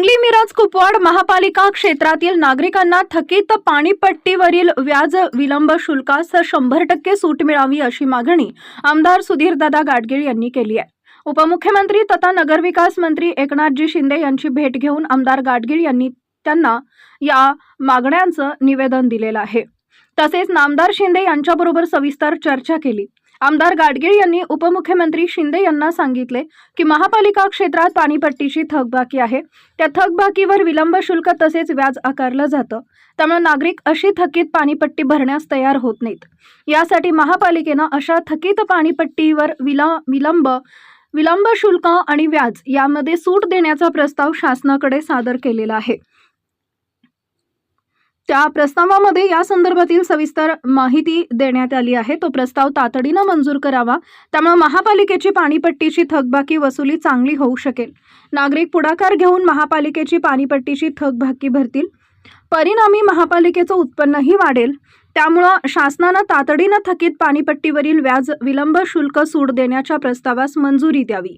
मिरज कुपवाड महापालिका क्षेत्रातील नागरिकांना थकीत पाणीपट्टीवरील व्याज विलंब शुल्कास शंभर टक्के सूट मिळावी अशी मागणी आमदार सुधीरदादा गाडगीळ यांनी केली आहे. उपमुख्यमंत्री तथा नगरविकास मंत्री एकनाथजी शिंदे यांची भेट घेऊन आमदार गाडगीळ यांनी त्यांना या मागण्यांचं निवेदन दिलेलं आहे. तसेच नामदार शिंदे यांच्याबरोबर सविस्तर चर्चा केली. आमदार गाडगीळ यांनी उपमुख्यमंत्री शिंदे यांना सांगितले की महापालिका क्षेत्रात पाणीपट्टीची थकबाकी आहे. त्या थकबाकीवर विलंब शुल्क तसेच व्याज आकारलं जातं. त्यामुळे नागरिक अशी थकीत पाणीपट्टी भरण्यास तयार होत नाहीत. यासाठी महापालिकेनं अशा थकीत पाणीपट्टीवर विला विलंब विलंब शुल्क आणि व्याज यामध्ये सूट देण्याचा प्रस्ताव शासनाकडे सादर केलेला आहे. त्या प्रस्तावामध्ये या संदर्भातील सविस्तर माहिती देण्यात आली आहे. तो प्रस्ताव तातडीनं मंजूर करावा. त्यामुळे महापालिकेची पाणीपट्टीची थकबाकी वसुली चांगली होऊ शकेल. नागरिक पुढाकार घेऊन महापालिकेची पाणीपट्टीची थकबाकी भरतील. परिणामी महापालिकेचं उत्पन्नही वाढेल. त्यामुळं शासनानं तातडीनं थकीत पाणीपट्टीवरील व्याज विलंब शुल्क सूट देण्याच्या प्रस्तावास मंजुरी द्यावी.